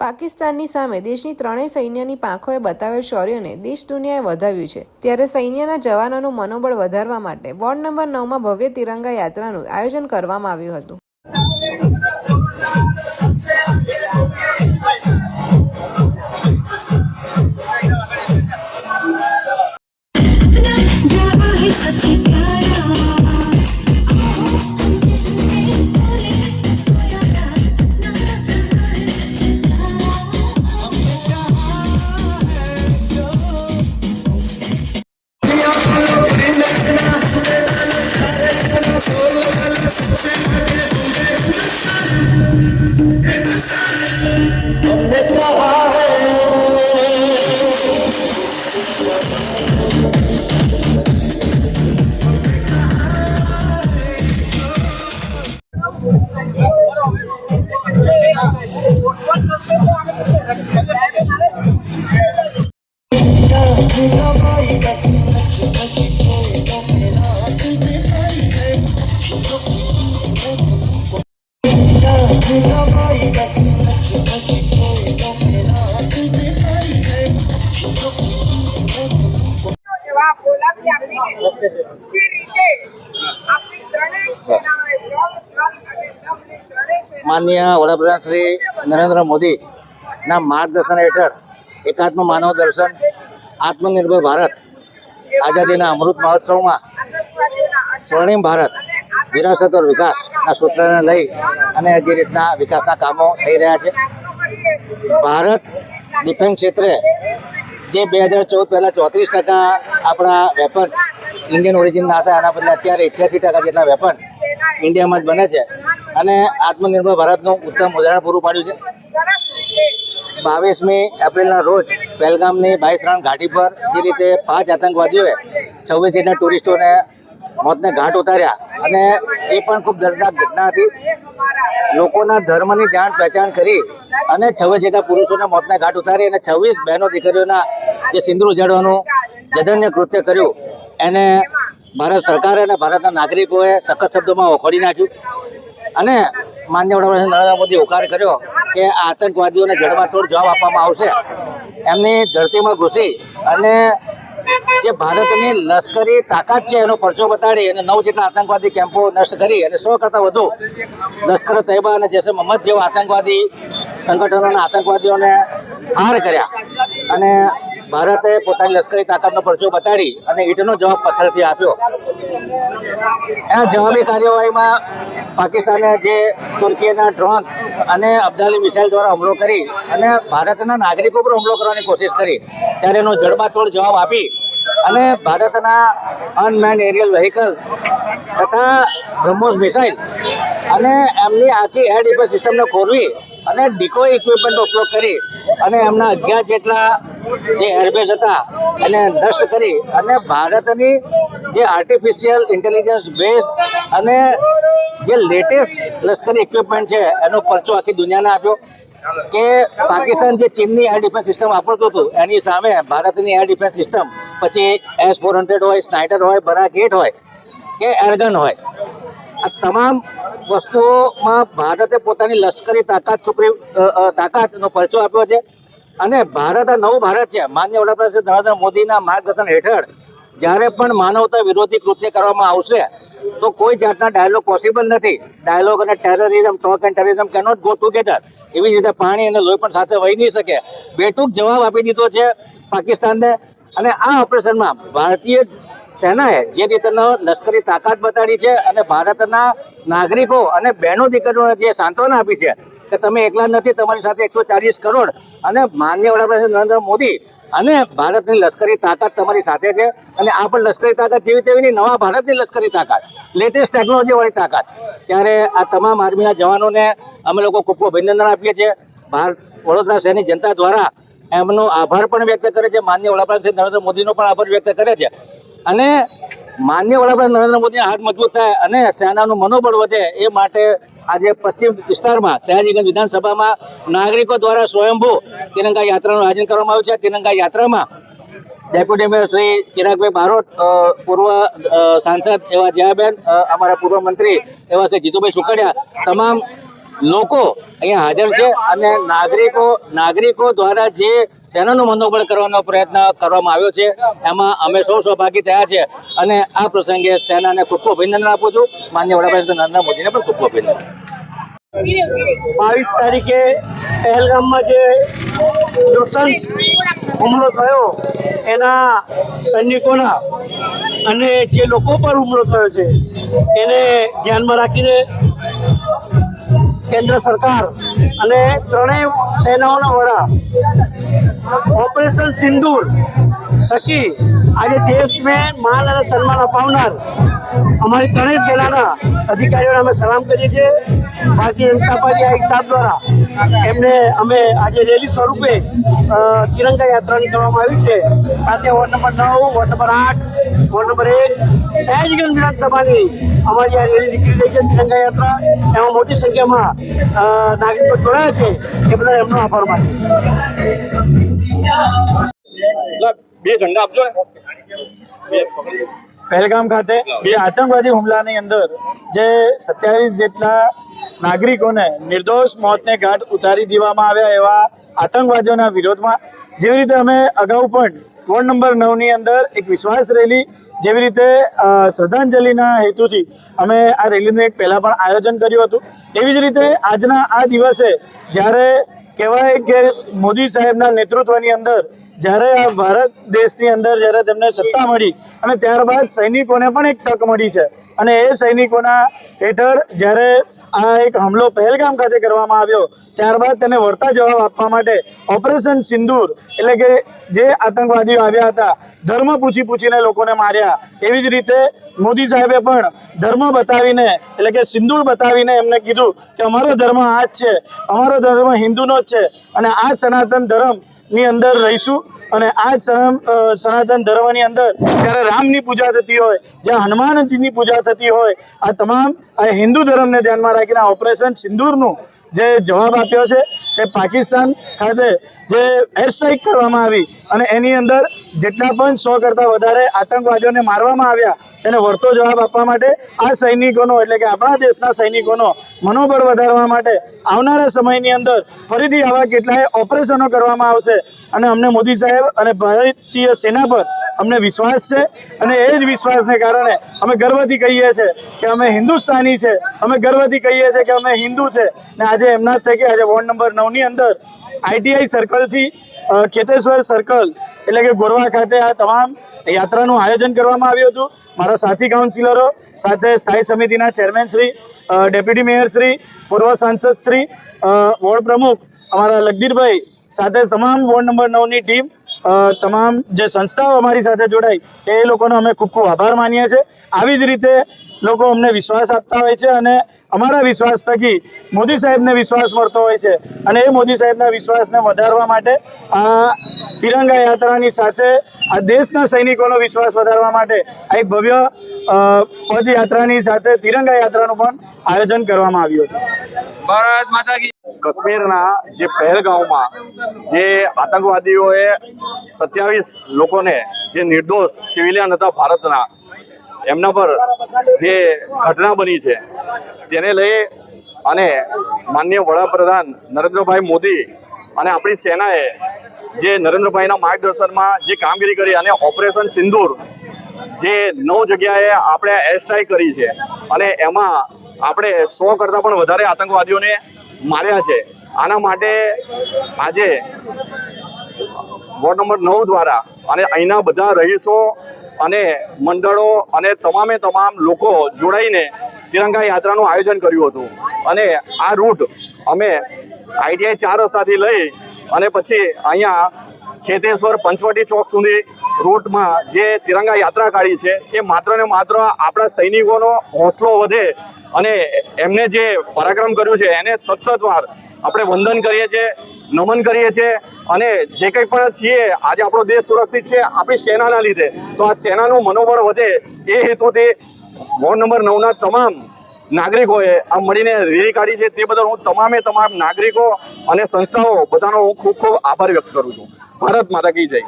પાકિસ્તાનની સામે દેશની ત્રણેય સૈન્યની પાંખોએ બતાવેલ શૌર્યને દેશ દુનિયાએ વધાવ્યું છે. ત્યારે સૈન્યના જવાનોનું મનોબળ વધારવા માટે વોર્ડ નંબર નવમાં ભવ્ય તિરંગા યાત્રાનું આયોજન કરવામાં આવ્યું હતું. માનનીય વડાપ્રધાન શ્રી નરેન્દ્ર મોદીના માર્ગદર્શન હેઠળ એકાત્મ માનવ દર્શન, આત્મનિર્ભર ભારત, આઝાદીના અમૃત મહોત્સવમાં સ્વર્ણિમ ભારત વિરાસત ઓર વિકાસના સૂત્રને લઈ અને જે રીતના વિકાસના કામો થઈ રહ્યા છે. ભારત ડિફેન્સ ક્ષેત્રે જે બે હજાર ચૌદ પહેલાં ચોત્રીસ ટકા આપણા વેપન્સ ઇન્ડિયન ઓરિજિનના હતા એના બદલે અત્યારે અઠ્યાસી ટકા જેટલા વેપન ઇન્ડિયામાં જ બને છે. અને આત્મનિર્ભર ભારતનું ઉત્તમ ઉદાહરણ પૂરું પાડ્યું છે. બાવીસમી એપ્રિલના રોજ પહેલગામની બાઈસ રણ ઘાટી પર જે રીતે પાંચ આતંકવાદીઓએ છવ્વીસ જેટલા ટુરિસ્ટોને મોતને ઘાટ ઉતાર્યા અને એ પણ ખૂબ દર્દનાક ઘટના હતી. લોકોના ધર્મની જાણ પહેચાણ કરી અને છવ્વીસ જેટલા પુરુષોને મોતને ઘાટ ઉતારી અને છવ્વીસ બહેનો દીકરીઓના જે સિંદૂર ઉજાડવાનું જધન્ય કૃત્ય કર્યું. એને ભારત સરકારે અને ભારતના નાગરિકોએ સખત શબ્દોમાં વખોડી નાખ્યું. અને માન્ય વડાપ્રધાન નરેન્દ્ર મોદીએ હોકાર કર્યો કે આ આતંકવાદીઓને જડબાતોડ જવાબ આપવામાં આવશે. એમની ધરતીમાં ઘૂસી અને જે ભારતની લશ્કરી તાકાત છે એનો પરચો બતાડી અને નવ જેટલા આતંકવાદી કેમ્પો નષ્ટ કરી અને સો કરતાં વધુ લશ્કર તૈબા અને જૈસે મોહમ્મદ જેવા આતંકવાદી સંગઠનોના આતંકવાદીઓને ઠાર કર્યા. અને ભારતે પોતાની લશ્કરી તાકાતનો પરચો બતાડી અને ઈટનો જવાબ પથ્થરથી આપ્યો. એના જવાબી કાર્યવાહીમાં પાકિસ્તાને જે તુર્કીના ડ્રોન અને અબ્દાલી મિસાઇલ દ્વારા હુમલો કરી અને ભારતના નાગરિકો પર હુમલો કરવાની કોશિશ કરી, ત્યારે એનો જડબાતોડ જવાબ આપી અને ભારતના અનમેન્ડ એરિયલ વ્હીકલ તથા બ્રહ્મોસ મિસાઇલ અને એમની આખી એર ડિફેન્સ સિસ્ટમને ખોરવી અને ડિકો ઇક્વિપમેન્ટનો ઉપયોગ કરી અને એમના અગિયાર જેટલા જે એરબેઝ હતા એને નષ્ટ કરી અને ભારતની જે આર્ટિફિશિયલ ઇન્ટેલિજન્સ બેઝ અને જે લેટેસ્ટ લશ્કરી ઇક્વિપમેન્ટ છે એનો પરચો આખી દુનિયાને આપ્યો કે પાકિસ્તાન જે ચીનની એર ડિફેન્સ સિસ્ટમ વાપરતું હતું એની સામે ભારતની એર ડિફેન્સ સિસ્ટમ પછી એસ ફોર હંડ્રેડ હોય સ્નાઇડર હોય બરાક એટ હોય કે એરગન હોય. આ તમામ વસ્તુઓમાં ભારતે પોતાની લશ્કરી તાકાત અ, તાકાતનો પરચો આપ્યો છે. અને ભારત આ નવું ભારત છે. માન્ય વડાપ્રધાન નરેન્દ્ર મોદીના માર્ગદર્શન હેઠળ જ્યારે પણ માનવતા વિરોધી કૃત્ય કરવામાં આવશે, તો કોઈ જાતના ડાયલોગ પોસિબલ નથી. ડાયલોગ અને terrorism talk and terrorism cannot go together એવી રીતે પાણી અને લોહી પણ સાથે વહી નહીં શકે. બેટુક જવાબ આપી દીધો છે પાકિસ્તાનને અને આ ઓપરેશનમાં ભારતીય સેનાએ જે રીતનો લશ્કરી તાકાત બતાડી છે અને ભારતના નાગરિકો અને બહેનો દીકરીઓને જે સાંત્વના આપી છે કે તમે એકલા નથી, તમારી સાથે એકસો ચાલીસ કરોડ અને માન્ય વડાપ્રધાન નરેન્દ્ર મોદી અને ભારતની લશ્કરી તાકાત તમારી સાથે છે અને આ પણ લશ્કરી તાકાત જેવી તેવી નહીં નવા ભારતની લશ્કરી તાકાત લેટેસ્ટ ટેકનોલોજીવાળી તાકાત. ત્યારે આ તમામ આર્મીના જવાનોને અમે લોકો ખૂબ ખૂબ અભિનંદન આપીએ છીએ. ભારત વડોદરા શહેરની જનતા દ્વારા એમનો આભાર પણ વ્યક્ત કરે છે, માન્ય વડાપ્રધાન નરેન્દ્ર મોદીનો પણ આભાર વ્યક્ત કરે છે. અને માન્ય વડાપ્રધાન નરેન્દ્ર મોદીના હાથ મજબૂત થાય અને સેનાનું મનોબળ વધે એ માટે આજે પશ્ચિમ વિસ્તારમાં સયાજીગંજ વિધાનસભામાં નાગરિકો દ્વારા સ્વયંભૂ તિરંગા યાત્રાનું આયોજન કરવામાં આવ્યું છે. તિરંગા યાત્રામાં ડેપ્યુટી મેયર શ્રી ચિરાગભાઈ બારોટ પૂર્વ સાંસદ એવા જયાબેન અમારા પૂર્વ મંત્રી એવા શ્રી જીતુભાઈ સુકડિયા તમામ લોકો અહીંયા હાજર છે અને નાગરિકો નાગરિકો દ્વારા જે સેનાનું મનોબળ કરવાનો પ્રયત્ન કરવામાં આવ્યો છે. એમાં અમે સૌ સહભાગી થયા છે અને આ પ્રસંગે સેનાને ખૂબ ખૂબ અભિનંદન આપું છું. માન્ય વડાપ્રધાન નરેન્દ્ર મોદીને પણ ખૂબ ખૂબ અભિનંદન. બાવીસ તારીખે પહેલગામમાં જે નૃશંસ હુમલો થયો, એના સૈનિકોના અને જે લોકો પર હુમલો થયો છે, એને ધ્યાનમાં રાખીને કેન્દ્ર સરકાર અને ત્રણેય સેનાઓના વડા ઓપરેશન સિંદૂર થકી આજે દેશને માન અને સન્માન અપાવનાર અમારી ત્રણેય સેનાના અધિકારીઓને અમે સલામ કરીએ છીએ. ભારતીય જનતા પાર્ટી આ સાથ દ્વારા એમને અમે આજે રેલી સ્વરૂપે તિરંગા યાત્રા નીકળવામાં આવી છે. સાથે વોર્ડ નંબર નવ, વોર્ડ નંબર આઠ, વોર્ડ નંબર એક સહેજગંજ વિધાનસભાની અમારી આ રેલી નીકળી રહી છે તિરંગા યાત્રા. એમાં મોટી સંખ્યામાં નાગરિકો જોડાયા છે. એ બધા એમનો આભાર માનું બે ઝંડા આપજો ને. પહેલગામ ખાતે બે. આતંકવાદી હુમલાની અંદર જે સત્યાવીસ જેટલા નાગરિકોને નિર્દોષ મોતને ઘાટ ઉતારી દેવામાં આવ્યા એવા આતંકવાદીઓના વિરોધમાં જેવી રીતે અમે અગાઉ પણ વોર્ડ નંબર નવની અંદર એક વિશ્વાસ રેલી જેવી રીતે શ્રદ્ધાંજલિના હેતુથી અમે આ રેલીનું એક પહેલાં પણ આયોજન કર્યું હતું. એવી જ રીતે આજના આ દિવસે જ્યારે કહેવાય કે મોદી સાહેબના નેતૃત્વની અંદર જ્યારે આ ભારત દેશની અંદર જ્યારે તેમને સત્તા મળી અને ત્યારબાદ સૈનિકોને પણ એક તક મળી છે. અને એ સૈનિકોના હેઠળ જ્યારે આ એક હુમલો પહેલગામ ખાતે કરવામાં આવ્યો. ત્યારબાદ તેને વળતા જવાબ આપવા માટે ઓપરેશન સિંદૂર એટલે કે જે આતંકવાદીઓ આવ્યા હતા, ધર્મ પૂછી પૂછીને લોકોને માર્યા. એવી જ રીતે મોદી સાહેબે પણ ધર્મ બતાવીને એટલે કે સિંદૂર બતાવીને એમને કીધું કે અમારો ધર્મ આ જ છે, અમારો ધર્મ હિન્દુનો જ છે અને આ સનાતન સનાતન ધર્મની અંદર રહીશું અને આ સનાતન ધર્મની અંદર જ્યારે રામની પૂજા થતી હોય, જ્યાં હનુમાનજીની પૂજા થતી હોય, આ તમામ આ હિન્દુ ધર્મને ધ્યાનમાં રાખીને ઓપરેશન સિંદૂરનું જે જવાબ આપ્યો છે તે પાકિસ્તાન ખાતે જે એર સ્ટ્રાઇક કરવામાં આવી અને એની અંદર જેટલા પણ સો કરતાં વધારે આતંકવાદીઓને મારવામાં આવ્યા, તેને વળતો જવાબ આપવા માટે આ સૈનિકોનો, એટલે કે આપણા દેશના સૈનિકોનો મનોબળ વધારવા માટે આવનારા સમયની અંદર ફરીથી આવા કેટલાય ઓપરેશનો કરવામાં આવશે. અને અમને મોદી સાહેબ અને ભારતીય સેના પર અમને વિશ્વાસ છે અને એ જ વિશ્વાસને કારણે અમે ગર્વથી કહીએ છીએ કે અમે હિન્દુસ્તાની છે. અમે ગર્વથી કહીએ છીએ કે અમે હિન્દુ છે. ને આજે એમના જ થકી આજે વોર્ડ નંબર નવની અંદર આઈટીઆઈ સર્કલથી કેતેશ્વર સર્કલ એટલે કે ગોરવા ખાતે આ તમામ યાત્રાનું આયોજન કરવામાં આવ્યું હતું. મારા સાથી કાઉન્સિલરો સાથે સ્થાયી સમિતિના chairman Shri deputy mayor Shri, પૂર્વ સાંસદ શ્રી વોર્ડ પ્રમુખ અમારા લગદીરભાઈ, સાથે તમામ વોર્ડ નંબર નવની ટીમ તમામ જે સંસ્થાઓ અમારી સાથે જોડાઈ, એ લોકોનો અમે ખૂબ ખૂબ આભાર માનીએ છીએ. આવી જ રીતે લોકો અમને વિશ્વાસ આપતા હોય છે અને અમારા વિશ્વાસ થકી મોદી સાહેબને વિશ્વાસ મળતો હોય છે. અને એ મોદી સાહેબના વિશ્વાસને વધારવા માટે આ તિરંગા યાત્રાની સાથે આ દેશના સૈનિકોનો વિશ્વાસ વધારવા માટે આ એક ભવ્ય પદયાત્રાની સાથે તિરંગા યાત્રાનું પણ આયોજન કરવામાં આવ્યું હતું. કાશ્મીરના જે પહેલગાંવમાં જે આતંકવાદીઓએ સત્યાવીસ લોકોને જે નિર્દોષ સિવિલિયન હતા ભારતના એમના પર જે ઘટના બની છે, તેને લઈ અને માન્ય વડાપ્રધાન નરેન્દ્રભાઈ મોદી અને આપણી સેનાએ જે નરેન્દ્રભાઈના માર્ગદર્શનમાં જે કામગીરી કરી અને ઓપરેશન સિંદૂર જે નવ જગ્યાએ આપણે એર સ્ટ્રાઇક કરી છે અને એમાં આપણે સો કરતાં પણ વધારે આતંકવાદીઓને માર્યા છે. આના માટે આજે વોર્ડ નંબર નવ દ્વારા અને અહીંના બધા રહીશો અને મંડળો અને તમામે તમામ લોકો જોડાઈને તિરંગા યાત્રાનું આયોજન કર્યું હતું. અને આ રૂટ અમે આઈટીઆઈ ચાર રસ્તાથી લઈ અને પછી અહીંયા ખેતેશ્વર પંચવટી ચોક સુધી રૂટમાં જે તિરંગા યાત્રા કાઢી છે, એ માત્ર ને માત્ર આપણા સૈનિકોનો હોંસલો વધે અને એમને જે પરાક્રમ કર્યું છે, એને સતસત આપણે વંદન કરીએ છીએ, નમન કરીએ છીએ અને જે કંઈ પણ છીએ, આજે આપણો દેશ સુરક્ષિત છે, આપણી સેનાના લીધે. તો આ સેનાનું મનોબળ વધે એ હેતુથી વોર્ડ નંબર નવના તમામ નાગરિકોએ આ મળીને રેલી કાઢી છે. તે બદલ હું તમામે તમામ નાગરિકો અને સંસ્થાઓ બધાનો હું ખૂબ ખૂબ આભાર વ્યક્ત કરું છું. ભારત માતા કી જય.